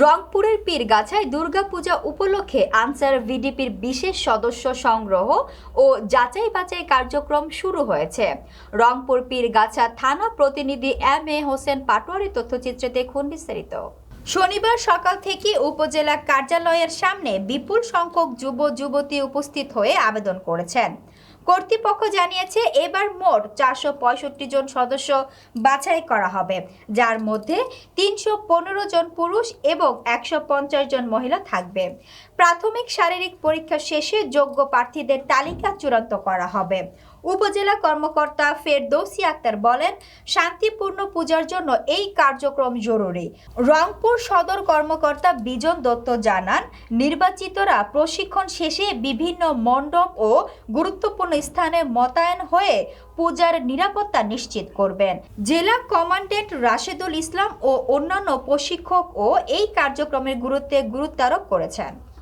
রংপুরের পীরগাছায় দুর্গাপূজা উপলক্ষে আনসার ভিডিপির বিশেষ সদস্য সংগ্রহ ও যাচাই বাছাই কার্যক্রম শুরু হয়েছে। রংপুর পীরগাছা থানা প্রতিনিধি এম এ হোসেন পাটোয়ারি তথ্যচিত্রে দেখুন বিস্তারিত। শনিবার সকাল থেকে উপজেলা কার্যালয়ের সামনে বিপুল সংখ্যক যুব যুবতী উপস্থিত হয়ে আবেদন করেছেন। কর্তৃপক্ষ জানিয়েছে এবার মোট চারশো পঁয়ষট্টি জন সদস্য বাছাই করা হবে, যার মধ্যে তিনশো পনেরো জন পুরুষ এবং একশো পঞ্চাশ জন মহিলা থাকবে। প্রাথমিক শারীরিক পরীক্ষা শেষে যোগ্য প্রার্থীদের তালিকা চূড়ান্ত করা হবে। উপজেলা কর্মকর্তা ফেরদৌসি আক্তার বলেন, শান্তিপূর্ণ পূজার জন্য এই কার্যক্রম জরুরি। রংপুর সদর কর্মকর্তা বিজন দত্ত জানান, নির্বাচিতরা প্রশিক্ষণ শেষে বিভিন্ন মণ্ডপ ও গুরুত্বপূর্ণ স্থানে মোতায়েন হয়ে পূজার নিরাপত্তা নিশ্চিত করবেন। জেলা কমান্ডেন্ট রাশেদুল ইসলাম ও অন্যান্য প্রশিক্ষক ও এই কার্যক্রমের গুরুত্বে গুরুত্বারোপ করেছেন।